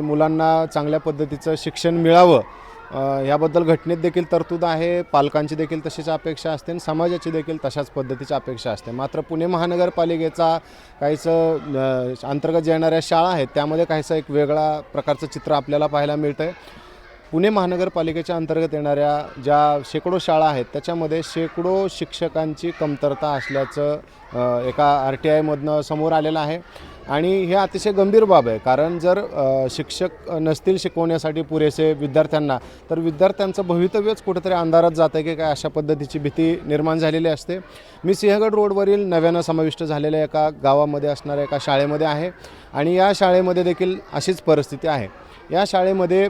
मुलांना चांगल्या पद्धतीचं शिक्षण मिळावं याबद्दल घटनेत देखील तरतूद आहे पालकांची देखील तशीच अपेक्षा असते आणि समाजाची देखील तशाच पद्धतीची अपेक्षा असते. मात्र पुणे महानगरपालिकेचा काहीचं अंतर्गत येणाऱ्या शाळा आहेत त्यामध्ये काहीसं एक वेगळा प्रकारचं चित्र आपल्याला पाहायला मिळतं आहे पुणे महानगरपालिकेच्या अंतर्गत येणाऱ्या ज्या शेकडो शाळा आहेत त्याच्यामध्ये शेकडो शिक्षकांची कमतरता असल्याचं एका आर टी आयमधनं समोर आलेलं आहे. आणि हे अतिशय गंभीर बाब आहे. कारण जर शिक्षक नसतील शिकवण्यासाठी पुरेसे विद्यार्थ्यांना तर विद्यार्थ्यांचं भवितव्यच कुठेतरी अंधारात जातं की काय अशा पद्धतीची भीती निर्माण झालेली असते. मी सिंहगड रोडवरील नव्यानं समाविष्ट झालेल्या एका गावामध्ये असणाऱ्या एका शाळेमध्ये आहे आणि या शाळेमध्ये देखील अशीच परिस्थिती आहे. या शाळेमध्ये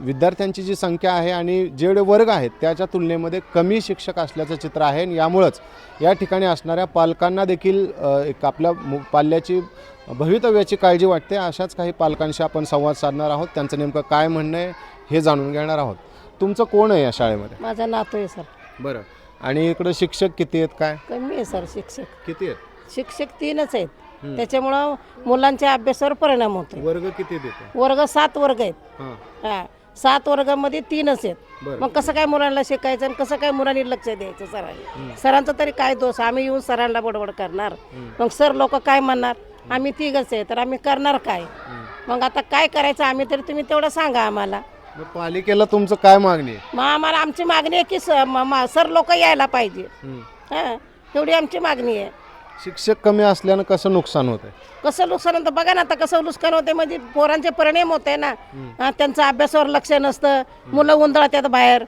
विद्यार्थ्यांची जी संख्या आहे आणि जेवढे वर्ग आहेत त्याच्या तुलनेमध्ये कमी शिक्षक असल्याचं चित्र आहे आणि यामुळंच या ठिकाणी असणाऱ्या पालकांना देखील एक आपल्या मु पाल्याची भवितव्याची काळजी वाटते. अशाच काही पालकांशी आपण संवाद साधणार आहोत. त्यांचं नेमकं काय म्हणणं आहे हे जाणून घेणार आहोत. तुमचं कोण आहे या शाळेमध्ये? माझा नातू आहे सर. बरं. आणि इकडं शिक्षक किती आहेत काय? कमी आहे सर शिक्षक. किती आहेत? शिक्षक तीनच आहेत. त्याच्यामुळं मुलांच्या अभ्यासावर परिणाम होतो वर्ग किती देतो वर्ग सात वर्ग आहेत. हां. हा. सात वर्गामध्ये तीनच आहेत. बरं. मग कसं काय मुलांना शिकायचं आणि कसं काय मुलांनी लक्ष द्यायचं सरांनी? सरांचा तरी काय दोष? आम्ही येऊन सरांना बडबड करणार. मग सर लोक काय म्हणणार? आम्ही तिघच आहे तर आम्ही करणार काय? मग आता काय करायचं आम्ही तरी तुम्ही तेवढं सांगा आम्हाला. मग पालिकेला तुमचं काय मागणी आहे? मग आम्हाला आमची मागणी आहे की स- म- म- सर लोक यायला पाहिजे. हां. एवढी आमची मागणी आहे. शिक्षक कमी असल्यानं कसं नुकसान होतं कसं नुकसान होतं बघा ना आता कसं नुकसान होते म्हणजे पोरांचे परिणाम होते ना. हा, त्यांचं अभ्यासावर लक्ष नसतं. मुलं उंदळतात बाहेर.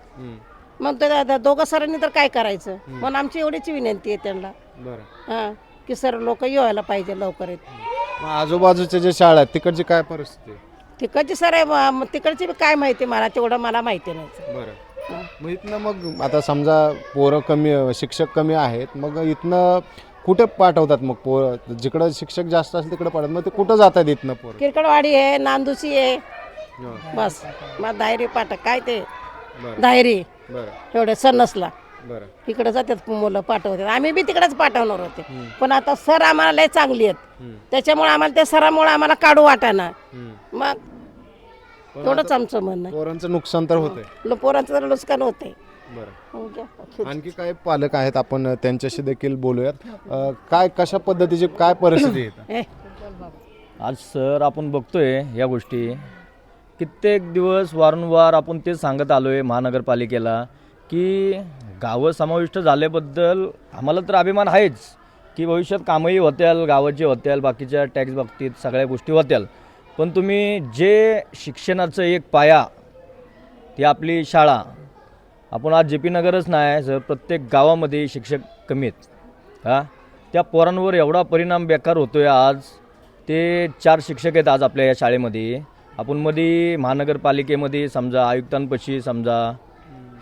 मग ते द- दोघं सरांनी तर काय करायचं? म्हणून आमची एवढीच विनंती आहे त्यांना. बरं. हां की सर लोक यायला पाहिजे लवकर. येत मग आजूबाजूच्या जे शाळा आहेत तिकडची काय परिस्थिती आहे? तिकडची सर आहे मग तिकडची बी काय माहिती मला? तेवढं मला माहिती नाही. बरं. हां. मग इथनं मग आता समजा पोरं कमी शिक्षक कमी आहेत मग इथनं कुठे पाठवतात मग पोरं? जिकडं शिक्षक जास्त असेल तिकडे पाठवतात. मग ते कुठं जातात इथनं पोरं? किरकडवाडी आहे नांदुसी आहे. बस. मग दायरी पाठक काय ते? बरं. दायरी बरं. एवढे सन्नसला बरं. इकडे जातात मुलं पाठवतात. आम्ही बी तिकडेच पाठवणार होते. पण आता सर आम्हाला लय चांगली आहेत. त्याच्यामुळे आम्हाला त्या सरामुळे आम्हाला काढू वाटाना. मग तेवढंच आमचं म्हणणं पोरांचं नुकसान तर होतंय. पोरांचं तर नुकसान होते बरं. आणखी काय पालक आहेत आपण त्यांच्याशी देखील बोलूयात. अं, काय कशा पद्धतीची काय परिस्थिती आहे इथं? आज सर आपण बघतोय या गोष्टी. कित्येक दिवस वारंवार आपण तेच सांगत आलो आहे महानगरपालिकेला की गावं समाविष्ट झाल्याबद्दल आम्हाला तर अभिमान आहेच की भविष्यात कामही होत्याल गावाचे होत्याल बाकीच्या टॅक्स बाबतीत सगळ्या गोष्टी होत्याल. पण तुम्ही जे शिक्षणाचं एक पाया ती आपली शाळा आपण आज जे पी नगरच नाही सर प्रत्येक गावामध्ये शिक्षक कमी आहेत. हां? त्या पोरांवर एवढा परिणाम बेकार होतो आहे आज. ते चार शिक्षक आहेत आज आपल्या या शाळेमध्ये. आपण मध्ये महानगरपालिकेमध्ये समजा आयुक्तांपाशी समजा.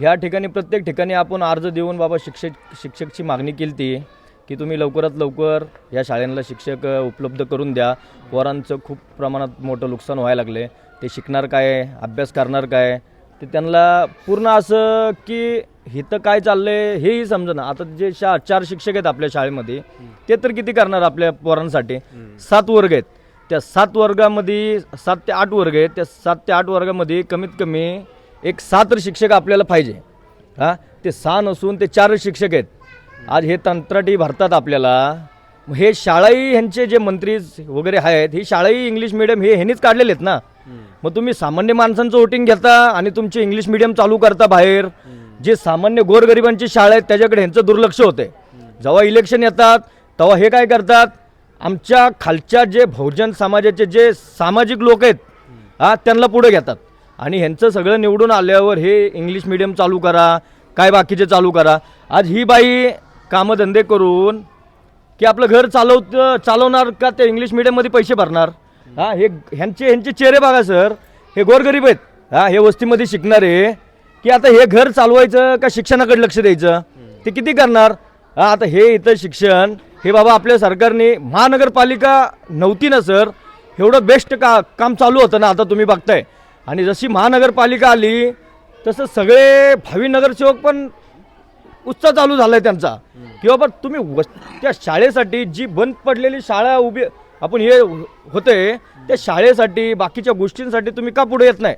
ह्या ठिकाणी प्रत्येक ठिकाणी आपण अर्ज देऊन बाबा शिक्षक शिक्षकची मागणी केली ती की तुम्ही लवकरात लवकर या शाळेला शिक्षक उपलब्ध करून द्या. पोरांचं खूप प्रमाणात मोठं नुकसान व्हायला लागले ते शिकणार काय? अभ्यास करणार काय? ते त्यांना पूर्ण असं की इथं काय चाललंय हेही समजेना. आता जे शा चार शिक्षक आहेत आपल्या शाळेमध्ये ते तर किती करणार आपल्या पोरांसाठी? सात वर्ग आहेत. त्या सात वर्गामध्ये सात ते आठ वर्ग आहेत. त्या सात ते आठ वर्गामध्ये कमीत कमी एक सहा तर शिक्षक आपल्याला पाहिजे. हां? ते सहा नसून ते चारच शिक्षक आहेत. आज हे कंत्राटी भरतात आपल्याला. मग हे शाळाही ह्यांचे जे मंत्री वगैरे आहेत ही शाळाही इंग्लिश मिडियम हे ह्यांनीच काढलेले आहेत ना? मग तुम्ही सामान्य माणसांचं वोटिंग घेता आणि तुमचे इंग्लिश मिडियम चालू करता बाहेर. जे सामान्य गोरगरिबांची शाळा आहेत त्याच्याकडे ह्यांचं दुर्लक्ष होते. जेव्हा इलेक्शन येतात तेव्हा हे काय करतात? आमच्या खालच्या जे बहुजन समाजाचे जे सामाजिक लोक आहेत हा त्यांना पुढे घेतात. आणि ह्यांचं सगळं निवडून आल्यावर हे इंग्लिश मिडियम चालू करा काय बाकीचे चालू करा. आज ही बाई कामधंदे करून की आपलं घर चालव चालवणार का ते इंग्लिश मिडियममध्ये पैसे भरणार? हा हे ह्यांचे ह्यांचे चेहरे बघा सर. हे गोरगरीब आहेत. हा हे वस्तीमध्ये शिकणारे. की आता हे घर चालवायचं का शिक्षणाकडे लक्ष द्यायचं? ते किती करणार? हा आता हे इथं शिक्षण हे बाबा आपल्या सरकारने महानगरपालिका नव्हती ना सर. एवढं बेस्ट का काम चालू होतं ना आता तुम्ही बघताय. आणि जशी महानगरपालिका आली तसं सगळे भावी नगरसेवक पण उत्साह चालू झाला आहे त्यांचा. की बाबा तुम्ही वस त्या शाळेसाठी जी बंद पडलेली शाळा उभी आपण हे होतंय त्या शाळेसाठी बाकीच्या गोष्टींसाठी तुम्ही का पुढे येत नाही?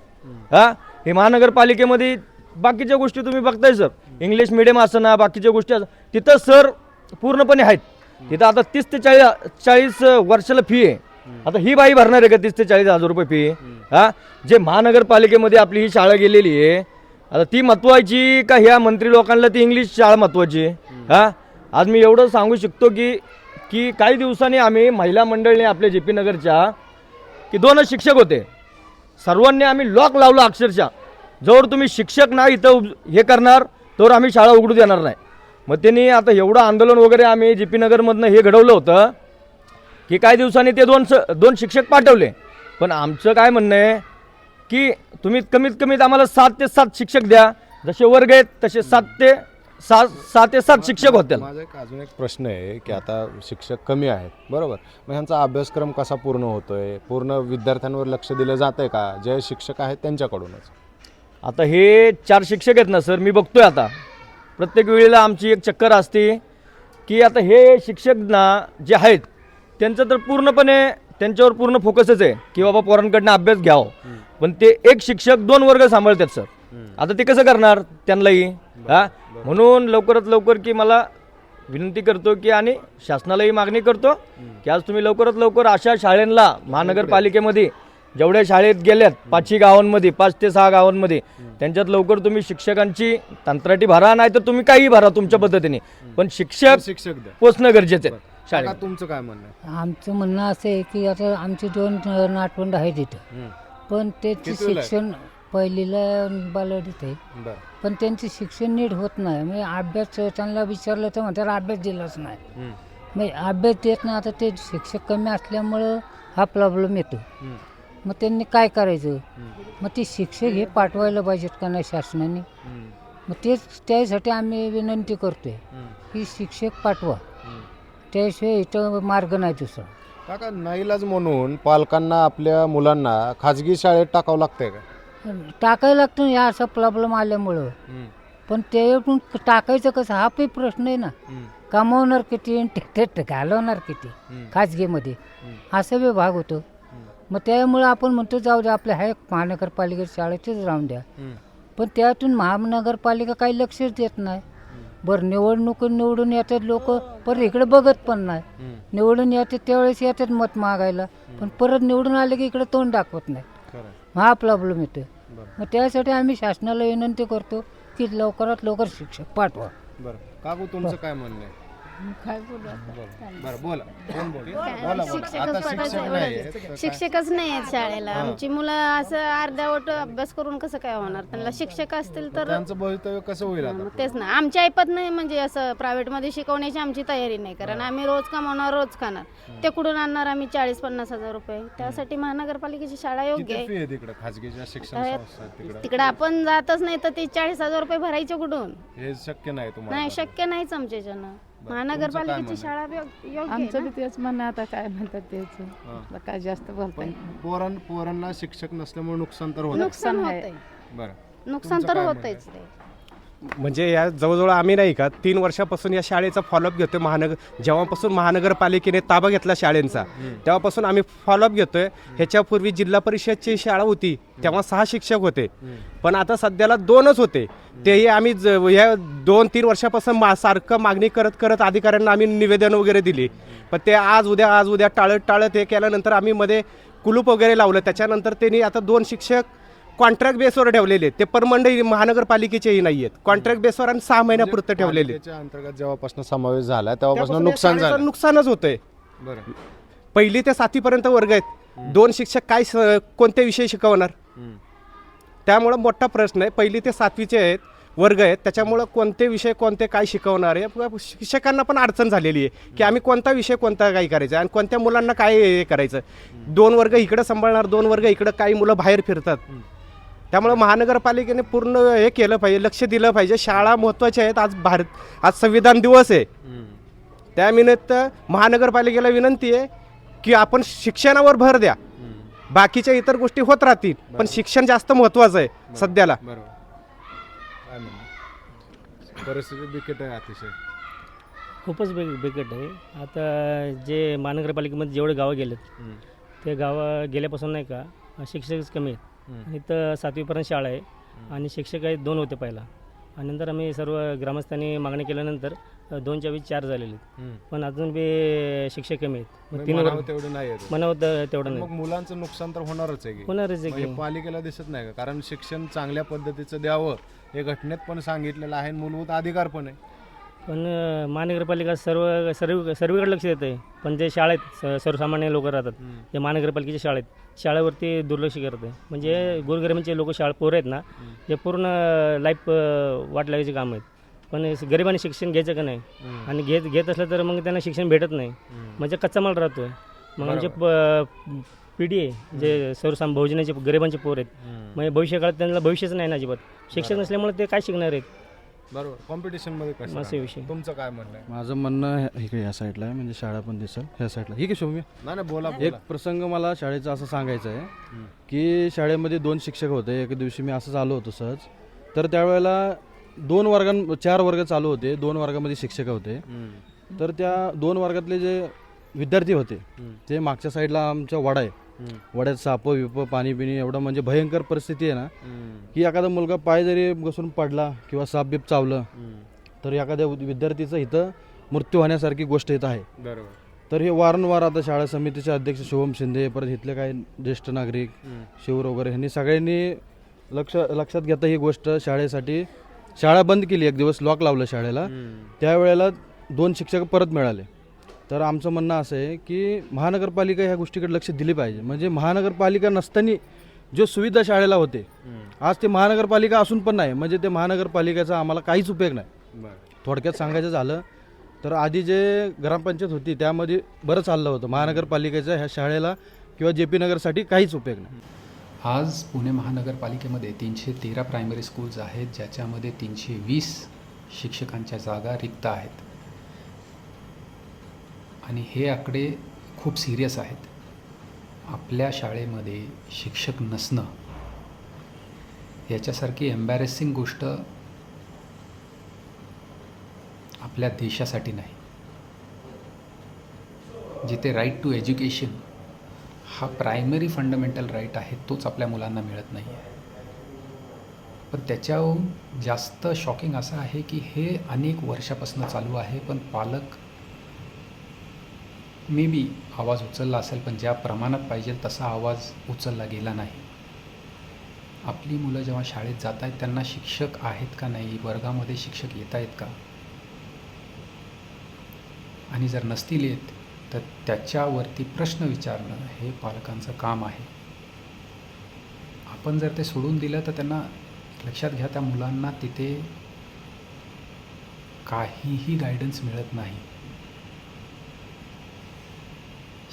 हा? हे महानगरपालिकेमध्ये बाकीच्या गोष्टी तुम्ही बघताय सर. इंग्लिश मिडियम असं ना बाकीच्या गोष्टी असं तिथं सर पूर्णपणे आहेत. तिथं आता तीस ते चाळीस चाळीस वर्षाला फी आहे. आता ही बाई भरणार आहे का तीस ते चाळीस हजार रुपये फी हा? जे महानगरपालिकेमध्ये आपली ही शाळा गेलेली आहे आता ती महत्वाची का ह्या मंत्री लोकांना ती इंग्लिश शाळा महत्वाची? हा? आज मी एवढं सांगू शकतो की की काही दिवसांनी आम्ही महिला मंडळने आपल्या जे पी नगरच्या की दोनच शिक्षक होते. सर्वांनी आम्ही लॉक लावलं अक्षरशः. जोवर तुम्ही शिक्षक नाही इथं हे करणार तोवर आम्ही शाळा उघडू देणार नाही. मग त्यांनी आता एवढं आंदोलन वगैरे आम्ही जे पी नगरमधनं हे घडवलं होतं की काही दिवसांनी ते दोन स दोन शिक्षक पाठवले. पण आमचं काय म्हणणं आहे की तुम्ही कमीत कमीत आम्हाला सात ते सात शिक्षक द्या. जसे वर्ग आहेत तसे सात ते सात सहा ते सात शिक्षक होतील माझा एक अजून एक प्रश्न आहे की आता शिक्षक कमी आहेत. बरोबर. मग ह्यांचा अभ्यासक्रम कसा पूर्ण होतोय? पूर्ण विद्यार्थ्यांवर लक्ष दिलं जात आहे का? जे शिक्षक आहेत त्यांच्याकडूनच. आता हे चार शिक्षक आहेत ना सर मी बघतोय आता. प्रत्येक वेळेला आमची एक चक्कर असते की आता हे शिक्षक ना जे आहेत त्यांचं तर पूर्णपणे त्यांच्यावर पूर्ण फोकसच आहे की बाबा पोरांकडनं अभ्यास घ्यावं. पण ते एक शिक्षक दोन वर्ग सांभाळतात सर. आता ते कसं करणार? त्यांनाही हा? म्हणून लवकरात लवकर की मला विनंती करतो की आणि शासनालाही मागणी करतो की आज तुम्ही लवकरात लवकर अशा शाळेंना महानगरपालिकेमध्ये जेवढ्या शाळेत गेल्यात पाचही गावांमध्ये पाच ते सहा गावांमध्ये त्यांच्यात लवकर तुम्ही शिक्षकांची कंत्राटी भरा नाही तर तुम्ही काही भरा तुमच्या पद्धतीने. पण शिक्षक शिक्षक द्या. पोचणं गरजेचं आहे. शाळेत. काका, तुमचं काय म्हणणं आहे? आमचं म्हणणं असं आहे की आता आमचे दोन अ, नातवंड आहेत इथं. हम्म. पण कितवीला आहे? शिक्षण पहिलीला बालवाडीत आहे बरं पण त्यांचे शिक्षण नीट होत नाही म्हणजे अभ्यास त्यांना विचारलं तर म्हणतात अभ्यास दिलाच नाही हम्म. म्हणजे अभ्यास देत नाही आता ते शिक्षक कमी असल्यामुळं हा प्रॉब्लेम येतो हम्म. मग त्यांनी काय करायचं हम्म. मग ते शिक्षक हे पाठवायला पाहिजेत का नाही शासनाने हम्म. मग तेच त्यासाठी आम्ही विनंती करतोय हम्म. की शिक्षक पाठवा हम्म. त्याशिवाय इथं मार्ग नाही दुसरा काका नाईलाज म्हणून पालकांना आपल्या मुलांना खाजगी शाळेत टाकावं लागतंय का टाकायला लागतं या असा प्रॉब्लेम आल्यामुळं. पण त्यातून टाकायचं कसं हा पण प्रश्न आहे ना. कमवणार किती आणि ते- ते घालवणार किती. खाजगीमध्ये. असा बी भाग होतो. मग त्यामुळे आपण म्हणतो जाऊ द्या आपल्या ह्या महानगरपालिकेत शाळेतच राहून द्या. पण त्यातून महानगरपालिका काही लक्षच देत नाही बरं निवडणूक निवडून येतात लोक परत इकडे बघत पण नाही. निवडून येतात त्यावेळेस येतात मत मागायला पण परत निवडून आले की इकडे तोंड दाखवत नाही. हा प्रॉब्लेम येतो बरं. मग त्यासाठी आम्ही शासनाला विनंती करतो की लवकरात लवकर शिक्षक पाठवा. बरं. काकू तुमचं काय म्हणणं आहे? बोला. बरं बोला. कोण बोल बोला बोला आता शिक्षक नाही आहेत, तर काय? शिक्षकच नाही आहेत शाळेला आमची मुलं असं अर्ध्यावट अभ्यास करून कसं काय होणार? त्यांना शिक्षक असतील तर त्यांचं भवितव्य कसं होईल आता? मग तेच ना. आमच्या ऐपत नाही म्हणजे असं प्रायव्हेटमध्ये शिकवण्याची आमची तयारी नाही. कारण आम्ही रोज कमावणार रोज खाणार. ते कुठून आणणार आम्ही? चाळीस पन्नास हजार रुपये. त्यासाठी महानगरपालिकेची शाळा योग्य किती आहे. फी आहे तिकडे? खाजगीच्या शिक्षण आहेत. संस्था आहेत तिकडे? तिकडे आपण जातच नाही तर ते चाळीस हजार रुपये भरायचे कुठून? हे शक्य नाही तुम्हाला. नाही शक्य नाहीच आमच्या याच्यानं. महानगरपालिकेची शाळा यो- योग्य आहे आमचं ना. बी तेच म्हणणं आता काय म्हणतात तेच. आता काय जास्त बोलता पण येत पोरां पोरांना शिक्षक नसल्यामुळे नुकसान तर होत नुकसान नुकसान आहे. होतंय. बरं. नुकसान तुमचं तर काय होतंच ते. म्हणजे या जवळजवळ आम्ही नाही का तीन वर्षापासून या शाळेचा फॉलोअप घेतोय महानगर जेव्हापासून महानगरपालिकेने ताबा घेतला शाळेंचा तेव्हापासून आम्ही फॉलोअप घेतोय. ह्याच्यापूर्वी जिल्हा परिषदची शाळा होती तेव्हा सहा शिक्षक होते. पण आता सध्याला दोनच होते. तेही आम्ही या दोन तीन वर्षापासून मा सारखं मागणी करत करत अधिकाऱ्यांना आम्ही निवेदन वगैरे दिली. पण ते आज उद्या आज उद्या टाळत टाळत हे केल्यानंतर आम्ही मध्ये कुलूप वगैरे लावलं. त्याच्यानंतर त्यांनी आता दोन शिक्षक कॉन्ट्रॅक्ट बेसवर ठेवलेले आहेत. ते परमंडळ महानगरपालिकेचेही नाही आहेत. कॉन्ट्रॅक्ट बेसवर आणि सहा महिन्यापुरतं ठेवलेले आहेत. अंतर्गत जेव्हापासून समावेश झाला तेव्हापासून त्यापासून नुकसान शाळेचं झालं. नुकसानच होतंय. बरं. पहिली ते सातवीपर्यंत वर्ग आहेत. दोन शिक्षक काय स- कोणते विषय शिकवणार? हम्म. त्यामुळं मोठा प्रश्न आहे. पहिली ते सातवीचे आहेत वर्ग आहेत. त्याच्यामुळं कोणते विषय कोणते काय शिकवणार आहे? शिक्षकांना पण अडचण झालेली आहे की आम्ही कोणता विषय कोणता काय करायचं आणि कोणत्या मुलांना काय हे करायचं? दोन वर्ग इकडं सांभाळणार दोन वर्ग इकडं काही मुलं बाहेर फिरतात. त्यामुळं महानगरपालिकेने पूर्ण हे केलं पाहिजे लक्ष दिलं पाहिजे. शाळा महत्त्वाच्या आहेत. आज भारत आज संविधान दिवस आहे. त्यानिमित्त महानगरपालिकेला विनंती आहे की आपण शिक्षणावर भर द्या. बाकीच्या इतर गोष्टी होत राहतील पण शिक्षण जास्त महत्वाचं आहे सध्याला. बरोबर. काय म्हणणं परिस्थिती बिकट आहे अतिशय. खूपच बे बिकट आहे. आता जे महानगरपालिकेमध्ये जेवढे गावं गेलेत ते गावं गेल्यापासून नाही का शिक्षकच कमी आहेत. इथं सातवीपर्यंत शाळा आहे. आणि शिक्षक आहेत दोन होते पहिला. आणि नंतर आम्ही सर्व ग्रामस्थांनी मागणी केल्यानंतर अ, दोनच्या वीस चार झालेले पण अजून बी शिक्षक कमी आहेत. मग तीन तेवढं नाही आहे. म्हणावं तर तेवढं मग नाही मुलांचं नुकसान तर होणारच आहे की. होणारच आहे हे की. पालिकेला दिसत नाही का? कारण शिक्षण चांगल्या पद्धतीचं द्यावं. हे घटनेत पण सांगितलेलं आहे आणि मूलभूत अधिकार पण आहे. पण महानगरपालिका सर्व सर्व सर्वीकडे लक्ष देत आहे पण जे शाळेत स- सर्वसामान्य लोक राहतात जे महानगरपालिकेच्या शाळेत शाळेवरती दुर्लक्ष करत आहे म्हणजे गोरगरिबांचे लोक शाळा पोरं आहेत ना जे पूर्ण लाईफ वाट लागायचे काम आहेत. पण गरिबांनी शिक्षण घ्यायचं का नाही? आणि घेत घेत असलं तर मग त्यांना शिक्षण भेटत नाही. म्हणजे कच्चा माल राहतो आहे मग म्हणजे प- पिढी आहे जे सर्वसाम बहुजनाचे गरिबांचे पोर आहेत म्हणजे भविष्यकाळात त्यांना भविष्यच नाही ना अजिबात. शिक्षण नसल्यामुळे ते काय शिकणार आहेत? बरोबर. कॉम्पिटिशनमध्ये कसं असे राहणार? विषय. तुमचं काय म्हणणं आहे? माझं म्हणणं हे- इकडे या साईडला आहे म्हणजे शाळा पण दिसेल. ह्या साईडला ठीक आहे शोभ्य. नाही नाही बोला एक बोला. प्रसंग मला शाळेचा असं सांगायचं आहे की शाळेमध्ये दोन शिक्षक होते. एक दिवशी मी असंच आलो होतो सहज. तर त्यावेळेला दोन वर्गां चार वर्ग चालू होते. दोन वर्गामध्ये शिक्षक होते. तर त्या दोन वर्गातले जे विद्यार्थी होते ते मागच्या साईडला आमच्या वडा आहे. वड्यात साप विप पाणी पिणी एवढं म्हणजे भयंकर परिस्थिती आहे ना की एखादा मुलगा पाय जरी घसरून पडला किंवा साप बीप चावलं तर एखाद्या विद्यार्थीचं इथं मृत्यू होण्यासारखी गोष्ट इथं आहे. बरोबर. तर हे वारंवार आता शाळा समितीचे अध्यक्ष शुभम शिंदे परत इथले काही ज्येष्ठ नागरिक शिवर वगैरे ह्यांनी सगळ्यांनी लक्ष लक्षात घेता ही गोष्ट शाळेसाठी शाळा बंद केली एक दिवस लॉक लावलं शाळेला. त्यावेळेला दोन शिक्षक परत मिळाले. तर आमचं म्हणणं असं आहे की महानगरपालिका ह्या गोष्टीकडे लक्ष दिले पाहिजे. म्हणजे महानगरपालिका नसताना जो सुविधा शाळेला होते आज ते महानगरपालिका असून पण नाही. म्हणजे ते महानगरपालिकेचा आम्हाला काहीच उपयोग नाही. बरं. थोडक्यात सांगायचं झालं तर आधी जे ग्रामपंचायत होती त्यामध्ये बरं चाललं होतं. महानगरपालिकेच्या ह्या शाळेला किंवा जे पी नगरसाठी काहीच उपयोग नाही. आज पुणे महानगरपालिकेमध्ये तीनशे तेरा प्रायमरी स्कूल्स आहेत ज्याच्यामध्ये तीनशे वीस शिक्षकांच्या जागा रिक्त आहेत. आणि हे आकडे खूप सिरियस आहेत. आपल्या शाळेमध्ये शिक्षक नसणं याच्यासारखी एम्बॅरेसिंग गोष्ट आपल्या देशासाठी नाही. जिथे राईट टू एज्युकेशन हा प्रायमरी फंडामेंटल राईट आहे तोच आपल्या मुलांना मिळत नाही आहे पण त्याच्याहून जास्त शॉकिंग असं आहे की हे अनेक वर्षापासून चालू आहे पण पालक मे बी आवाज उचलला असेल पण ज्या प्रमाणात पाहिजे तसा आवाज उचलला गेला नाही. आपली मुलं जेव्हा शाळेत जात आहेत त्यांना शिक्षक आहेत का नाही? वर्गामध्ये शिक्षक येत आहेत का? आणि जर नसतील येत तर त्याच्यावरती प्रश्न विचारणं हे पालकांचं काम आहे. आपण जर ते सोडून दिलं तर त्यांना लक्षात घ्या त्या मुलांना तिथे काहीही गायडन्स मिळत नाही.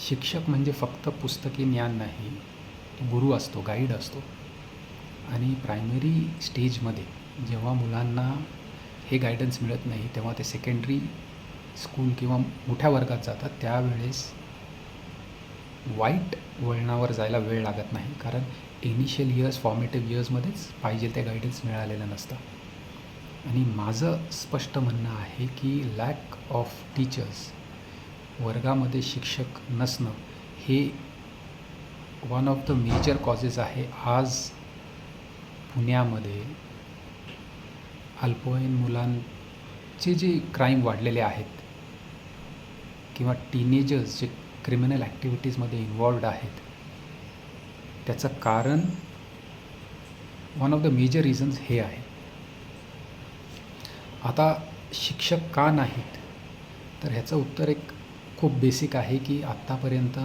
शिक्षक म्हणजे फक्त पुस्तकी ज्ञान नाही तो गुरु असतो गाईड असतो. आणि प्रायमरी स्टेजमध्ये जेव्हा मुलांना हे गायडन्स मिळत नाही तेव्हा ते सेकंडरी स्कूल किंवा मोठ्या वर्गात जातात त्यावेळेस वाईट वळणावर जायला वेळ लागत नाही. कारण इनिशियल इयर्स फॉर्मेटिव्ह इयर्समध्येच पाहिजे ते गायडन्स मिळालेलं नसतं. आणि माझं स्पष्ट म्हणणं आहे की लॅक ऑफ टीचर्स वर्गामध्ये शिक्षक नसणं हे one of the major causes आहे. आज पुण्यामध्ये अल्पवयीन मुलांचे जे क्राईम वाढलेले आहेत किंवा टीनेजर्स जे क्रिमिनल ॲक्टिव्हिटीजमध्ये इन्वॉल्ड आहेत त्याचं कारण one of the major reasons हे आहे. आता शिक्षक का नाहीत? तर ह्याचं उत्तर एक खूप बेसिक आहे की आत्तापर्यंत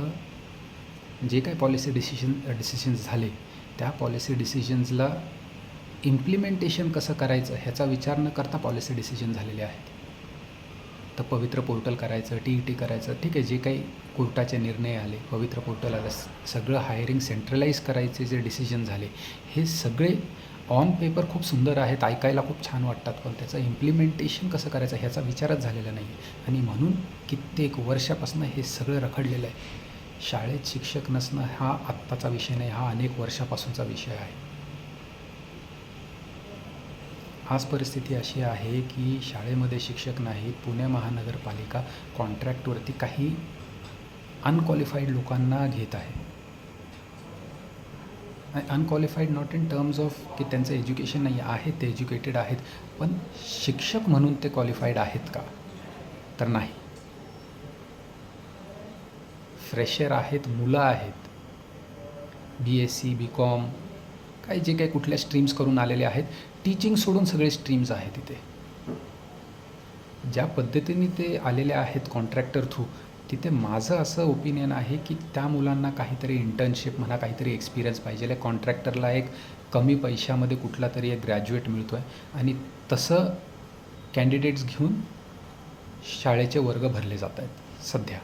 जे काही पॉलिसी डिसिशन डिसिशन्स झाले त्या पॉलिसी डिसिजन्सला इम्प्लिमेंटेशन कसं करायचं ह्याचा विचार न करता पॉलिसी डिसिजन झालेले आहेत. तर पवित्र पोर्टल करायचं टी ई टी करायचं ठीक आहे जे काही कोर्टाचे निर्णय आले पवित्र पोर्टल आलं सगळं हायरिंग सेंट्रलाइज करायचे जे डिसिजन झाले हे सगळे ऑन पेपर खूप सुंदर आहेत ऐकायला खूप छान वाटतात पण त्याचं इम्प्लिमेंटेशन कसं करायचं ह्याचा विचारच झालेला नाही आणि म्हणून कित्येक वर्षापासून हे सगळं रखडलेलं आहे. शाळेत शिक्षक नसणं हा आत्ताचा विषय नाही हा अनेक वर्षापासूनचा विषय आहे. आज परिस्थिती अशी आहे की शाळेमध्ये शिक्षक नाहीत पुणे महानगरपालिका कॉन्ट्रॅक्टवरती काही अनक्वालिफाईड लोकांना घेत आहे. Unqualified not in terms of की त्यांचं एज्युकेशन नाही आहे ते एज्युकेटेड आहेत पण शिक्षक म्हणून ते क्वालिफाईड आहेत का? तर नाही. फ्रेशर आहेत मुलं आहेत. B S C B com काही जे काही कुठल्या स्ट्रीम्स करून आलेले आहेत टीचिंग सोडून सगळे स्ट्रीम्स आहेत तिथे ज्या पद्धतीने ते आलेले आहेत कॉन्ट्रॅक्टर थ्रू तिथे माझं असं ओपिनियन आहे की त्या मुलांना काहीतरी इंटर्नशिप म्हणा काहीतरी एक्सपिरियन्स पाहिजे. कॉन्ट्रॅक्टरला एक कमी पैशामध्ये कुठला तरी एक ग्रॅज्युएट मिळतो आहे आणि तसं कॅन्डिडेट्स घेऊन शाळेचे वर्ग भरले जात आहेत सध्या.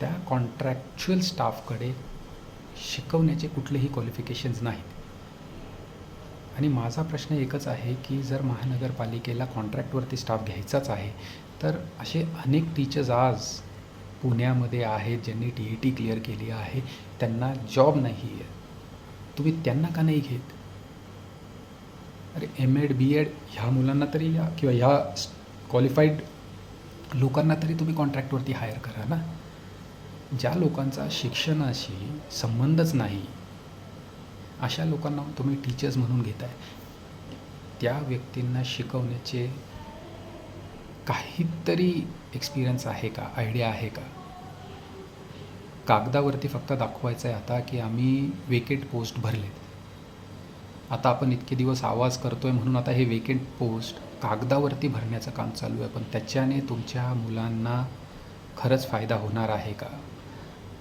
त्या कॉन्ट्रॅक्च्युअल स्टाफकडे शिकवण्याचे कुठलेही क्वालिफिकेशन्स नाहीत. आणि माझा प्रश्न एकच आहे की जर महानगरपालिकेला कॉन्ट्रॅक्टवरती स्टाफ घ्यायचाच आहे तर असे अनेक टीचर्स आज पुण्यामध्ये आहेत ज्यांनी टी ई टी क्लिअर केली आहे. त्यांना जॉब नाही आहे. तुम्ही त्यांना का नाही घेत? अरे एम एड बी एड ह्या मुलांना तरी या किंवा ह्या क्वालिफाईड लोकांना तरी तुम्ही कॉन्ट्रॅक्टवरती हायर करा ना. ज्या लोकांचा शिक्षणाशी संबंधच नाही अशा लोकांना तुम्ही टीचर्स म्हणून घेताय. त्या व्यक्तींना शिकवण्याचे काहीतरी एक्सपिरियन्स आहे का? आयडिया आहे का? कागदावरती फक्त दाखवायचं आहे आता की आम्ही वेकेंट पोस्ट भरलेत. आता आपण इतके दिवस आवाज करतोय म्हणून आता हे वेकेंट पोस्ट कागदावरती भरण्याचं काम चालू आहे. पण त्याच्याने तुमच्या मुलांना खरंच फायदा होणार आहे का?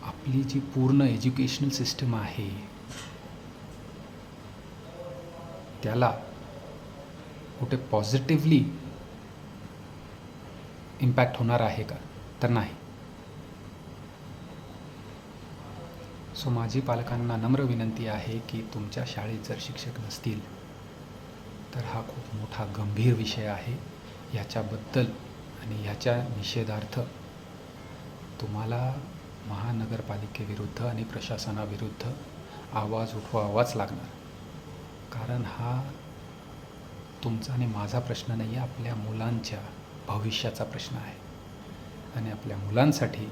आपली जी पूर्ण एज्युकेशनल सिस्टम आहे त्याला कुठे पॉझिटिव्हली इम्पॅक्ट होणार आहे का? तर नाही. सो माझी पालकांना नम्र विनंती आहे की तुमच्या शाळेत जर शिक्षक नसतील तर हा खूप मोठा गंभीर विषय आहे. ह्याच्याबद्दल आणि ह्याच्या निषेधार्थ तुम्हाला महानगरपालिकेविरुद्ध आणि प्रशासनाविरुद्ध आवाज उठवावाच लागणार. कारण हा तुमचा आणि माझा प्रश्न नाही आहे आपल्या मुलांच्या भविष्याचा प्रश्न आहे. आणि आपल्या मुलांसाठी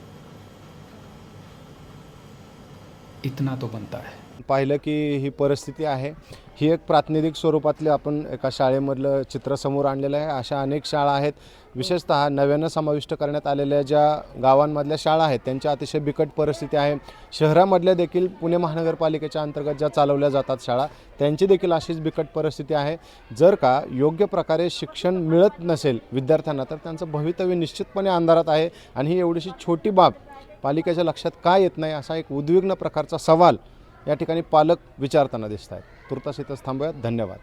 इतना तो बनता है। पाहिलं की ही परिस्थिती आहे. ही एक प्रातिनिधिक स्वरूपातली आपण एका शाळेमधलं चित्र समोर आणलेलं आहे. अशा अनेक शाळा आहेत. विशेषतः नव्यानं समाविष्ट करण्यात आलेल्या ज्या गावांमधल्या शाळा आहेत त्यांच्या अतिशय बिकट परिस्थिती आहे. शहरामधल्या देखील पुणे महानगरपालिकेच्या अंतर्गत ज्या चालवल्या जातात शाळा त्यांची देखील अशीच बिकट परिस्थिती आहे. जर का योग्य प्रकारे शिक्षण मिळत नसेल विद्यार्थ्यांना तर त्यांचं भवितव्य निश्चितपणे अंधारात आहे. आणि ही एवढीशी छोटी बाब पालिकेच्या लक्षात का येत नाही असा एक उद्विग्न प्रकारचा सवाल या ठिकाणी पालक विचारताना दिसत आहेत तुर्तास इथंच थांबूयात. धन्यवाद.